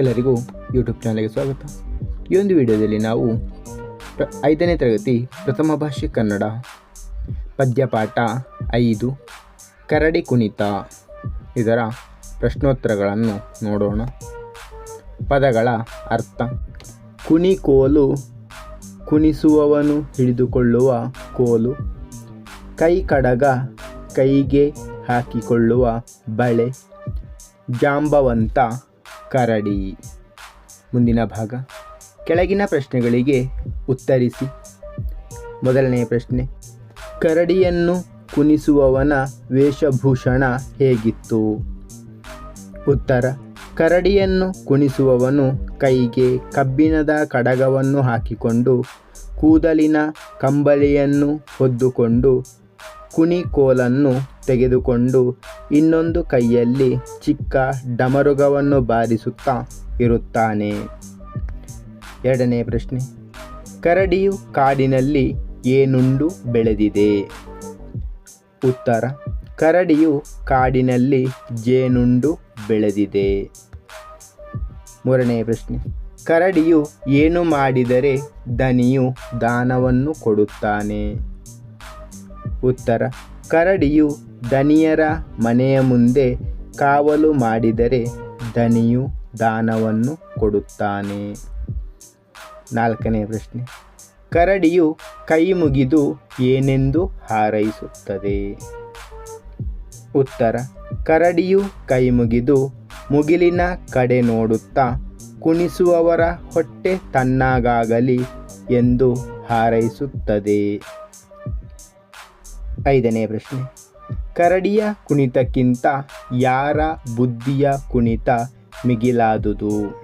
ಎಲ್ಲರಿಗೂ ಯೂಟ್ಯೂಬ್ ಚಾನಲ್ಗೆ ಸ್ವಾಗತ. ಈ ಒಂದು ವಿಡಿಯೋದಲ್ಲಿ ನಾವು ಪ್ರ ಐದನೇ ತರಗತಿ ಪ್ರಥಮ ಭಾಷೆ ಕನ್ನಡ, ಪದ್ಯಪಾಠ ಐದು, ಕರಡಿ ಕುಣಿತ ಇದರ ಪ್ರಶ್ನೋತ್ತರಗಳನ್ನು ನೋಡೋಣ. ಪದಗಳ ಅರ್ಥ ಕುಣಿಕೋಲು ಕುಣಿಸುವವನು ಹಿಡಿದುಕೊಳ್ಳುವ ಕೋಲು, ಕೈ ಕಡಗ ಕೈಗೆ ಹಾಕಿಕೊಳ್ಳುವ ಬಳೆ, ಜಾಂಬವಂತ ಕರಡಿ. ಮುಂದಿನ ಭಾಗ. ಕೆಳಗಿನ ಪ್ರಶ್ನೆಗಳಿಗೆ ಉತ್ತರಿಸಿ. ಮೊದಲನೆಯ ಪ್ರಶ್ನೆ. ಕರಡಿಯನ್ನು ಕುಣಿಸುವವನ ವೇಷಭೂಷಣ ಹೇಗಿತ್ತು? ಉತ್ತರ. ಕರಡಿಯನ್ನು ಕುಣಿಸುವವನು ಕೈಗೆ ಕಬ್ಬಿಣದ ಕಡಗವನ್ನು ಹಾಕಿಕೊಂಡು ಕೂದಲಿನ ಕಂಬಳಿಯನ್ನು ಹೊದ್ದುಕೊಂಡು ಕುಣಿಕೋಲನ್ನು ತೆಗೆದುಕೊಂಡು ಇನ್ನೊಂದು ಕೈಯಲ್ಲಿ ಚಿಕ್ಕ ಡಮರುಗವನ್ನು ಬಾರಿಸುತ್ತಾ ಇರುತ್ತಾನೆ. ಎರಡನೇ ಪ್ರಶ್ನೆ. ಕರಡಿಯು ಕಾಡಿನಲ್ಲಿ ಏನುಂಡು ಬೆಳೆದಿದೆ? ಉತ್ತರ. ಕರಡಿಯು ಕಾಡಿನಲ್ಲಿ ಜೇನುಂಡು ಬೆಳೆದಿದೆ. ಮೂರನೇ ಪ್ರಶ್ನೆ. ಕರಡಿಯು ಏನು ಮಾಡಿದರೆ ದನಿಯು ದಾನವನ್ನು ಕೊಡುತ್ತಾನೆ? ಉತ್ತರ. ಕರಡಿಯು ದನಿಯರ ಮನೆಯ ಮುಂದೆ ಕಾವಲು ಮಾಡಿದರೆ ದನಿಯು ದಾನವನ್ನು ಕೊಡುತ್ತಾನೆ. ನಾಲ್ಕನೇ ಪ್ರಶ್ನೆ. ಕರಡಿಯು ಕೈ ಮುಗಿದು ಏನೆಂದು ಹಾರೈಸುತ್ತದೆ? ಉತ್ತರ. ಕರಡಿಯು ಕೈ ಮುಗಿದು ಮುಗಿಲಿನ ಕಡೆ ನೋಡುತ್ತಾ ಕುಣಿಸುವವರ ಹೊಟ್ಟೆ ತನ್ನಾಗಾಗಲಿ ಎಂದು ಹಾರೈಸುತ್ತದೆ. ಐದನೇ ಪ್ರಶ್ನೆ. ಕರಡಿಯ ಕುಣಿತಕ್ಕಿಂತ ಯಾರ ಬುದ್ಧಿಯ ಕುಣಿತ ಮಿಗಿಲಾದುದು?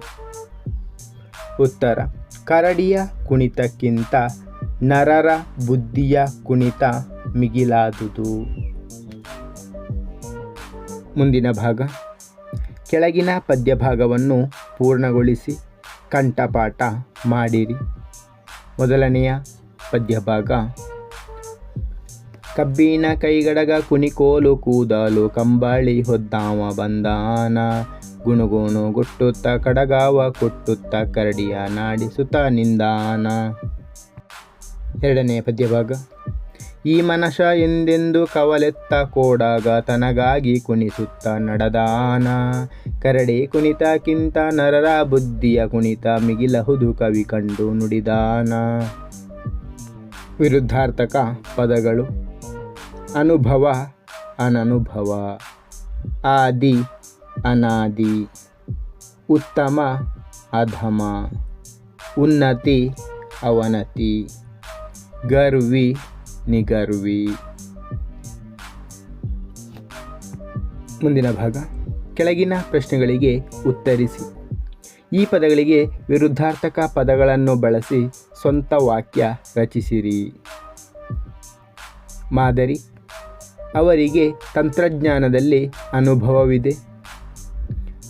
ಉತ್ತರ, ಕರಡಿಯ ಕುಣಿತಕ್ಕಿಂತ ನರರ ಬುದ್ಧಿಯ ಕುಣಿತ ಮಿಗಿಲಾದುದು. ಮುಂದಿನ ಭಾಗ. ಕೆಳಗಿನ ಪದ್ಯಭಾಗವನ್ನು ಪೂರ್ಣಗೊಳಿಸಿ ಕಂಠಪಾಠ ಮಾಡಿರಿ. ಮೊದಲನೆಯ ಪದ್ಯಭಾಗ ಕಬ್ಬಿನ ಕೈಗಡಗ ಕುಣಿಕೋಲು ಕೂದಲು ಕಂಬಳಿ ಹೊದ್ದಾವ ಬಂದಾನ. ಗುಣುಗುಣು ಗುಟ್ಟುತ್ತ ಕಡಗಾವ ಕೊಟ್ಟುತ್ತ ಕರಡಿಯ ನಾಡಿಸುತ್ತ ನಿಂದಾನ. ಎರಡನೆಯ ಪದ್ಯಭಾಗ. ಈ ಮನಶ ಎಂದೆಂದು ಕವಲೆತ್ತ ಕೋಡಾಗ ತನಗಾಗಿ ಕುಣಿಸುತ್ತ ನಡೆದಾನ. ಕರಡಿ ಕುಣಿತಕ್ಕಿಂತ ನರರ ಬುದ್ಧಿಯ ಕುಣಿತ ಮಿಗಿಲಹುದು ಕವಿ ಕಂಡು ನುಡಿದಾನ. ವಿರುದ್ಧಾರ್ಥಕ ಪದಗಳು. ಅನುಭವ, ಅನನುಭವ, ಆದಿ, ಅನಾದಿ, ಉತ್ತಮ, ಅಧಮ, ಉನ್ನತಿ, ಅವನತಿ, ಗರ್ವಿ, ನಿಗರ್ವಿ. ಮುಂದಿನ ಭಾಗ, ಕೆಳಗಿನ ಪ್ರಶ್ನೆಗಳಿಗೆ ಉತ್ತರಿಸಿ. ಈ ಪದಗಳಿಗೆ ವಿರುದ್ಧಾರ್ಥಕ ಪದಗಳನ್ನು ಬಳಸಿ ಸ್ವಂತ ವಾಕ್ಯ ರಚಿಸಿರಿ. ಮಾದರಿ ಅವರಿಗೆ ತಂತ್ರಜ್ಞಾನದಲ್ಲಿ ಅನುಭವವಿದೆ.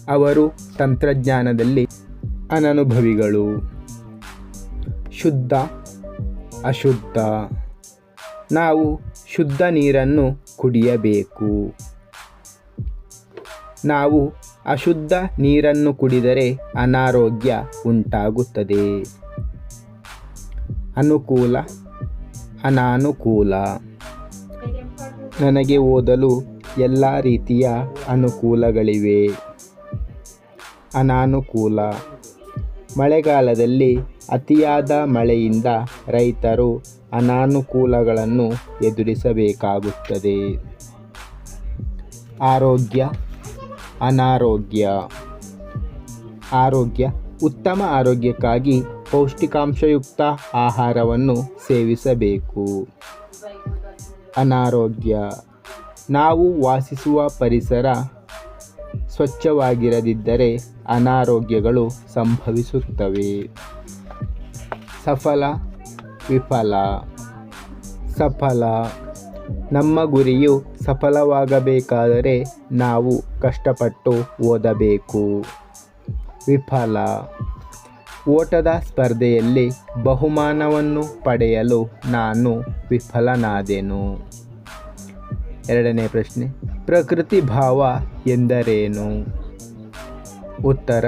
ಅವರು ತಂತ್ರಜ್ಞಾನದಲ್ಲಿ ಅನನುಭವಿಗಳು. ಶುದ್ಧ, ಅಶುದ್ಧ. ನಾವು ಶುದ್ಧ ನೀರನ್ನು ಕುಡಿಯಬೇಕು. ನಾವು ಅಶುದ್ಧ ನೀರನ್ನು ಕುಡಿದರೆ ಅನಾರೋಗ್ಯ ಉಂಟಾಗುತ್ತದೆ. ಅನುಕೂಲ, ಅನಾನುಕೂಲ. ನನಗೆ ಓದಲು ಎಲ್ಲ ರೀತಿಯ ಅನುಕೂಲಗಳಿವೆ. ಅನಾನುಕೂಲ. ಮಳೆಗಾಲದಲ್ಲಿ ಅತಿಯಾದ ಮಳೆಯಿಂದ ರೈತರು ಅನಾನುಕೂಲಗಳನ್ನು ಎದುರಿಸಬೇಕಾಗುತ್ತದೆ. ಆರೋಗ್ಯ. ಅನಾರೋಗ್ಯ. ಆರೋಗ್ಯ. ಉತ್ತಮ ಆರೋಗ್ಯಕ್ಕಾಗಿ ಪೌಷ್ಟಿಕಾಂಶಯುಕ್ತ ಆಹಾರವನ್ನು ಸೇವಿಸಬೇಕು. ಅನಾರೋಗ್ಯ. ನಾವು ವಾಸಿಸುವ ಪರಿಸರ ಸ್ವಚ್ಛವಾಗಿರದಿದ್ದರೆ ಅನಾರೋಗ್ಯಗಳು ಸಂಭವಿಸುತ್ತವೆ. ಸಫಲ, ವಿಫಲ. ಸಫಲ. ನಮ್ಮ ಗುರಿಯು ಸಫಲವಾಗಬೇಕಾದರೆ ನಾವು ಕಷ್ಟಪಟ್ಟು ಓದಬೇಕು. ವಿಫಲ. ಓಟದ ಸ್ಪರ್ಧೆಯಲ್ಲಿ ಬಹುಮಾನವನ್ನು ಪಡೆಯಲು ನಾನು ವಿಫಲನಾದೆನು. ಎರಡನೇ ಪ್ರಶ್ನೆ, ಪ್ರಕೃತಿ ಭಾವ ಎಂದರೇನು? ಉತ್ತರ,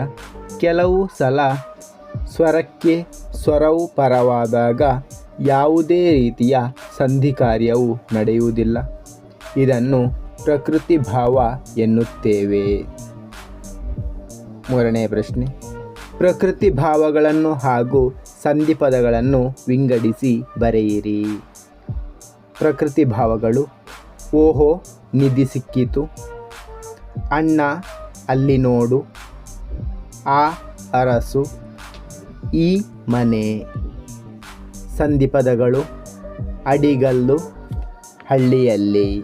ಕೆಲವು ಸಲ ಸ್ವರಕ್ಕೆ ಸ್ವರವು ಪರವಾದಾಗ ಯಾವುದೇ ರೀತಿಯ ಸಂಧಿ ಕಾರ್ಯವು ನಡೆಯುವುದಿಲ್ಲ. ಇದನ್ನು ಪ್ರಕೃತಿ ಭಾವ ಎನ್ನುತ್ತೇವೆ. ಮೂರನೇ ಪ್ರಶ್ನೆ ಪ್ರಕೃತಿ ಭಾವಗಳನ್ನು ಹಾಗೂ ಸಂಧಿಪದಗಳನ್ನು ವಿಂಗಡಿಸಿ ಬರೆಯಿರಿ. ಪ್ರಕೃತಿ ಭಾವಗಳು, ಓಹೋ, ನಿಧಿ ಸಿಕ್ಕಿತು. ಅಣ್ಣ, ಅಲ್ಲಿ ನೋಡು. ಆ, ಅರಸು. ಈ, ಮನೆ. ಸಂಧಿಪದಗಳು ಅಡಿಗಲ್ಲು, ಹಳ್ಳಿಯಲ್ಲಿ.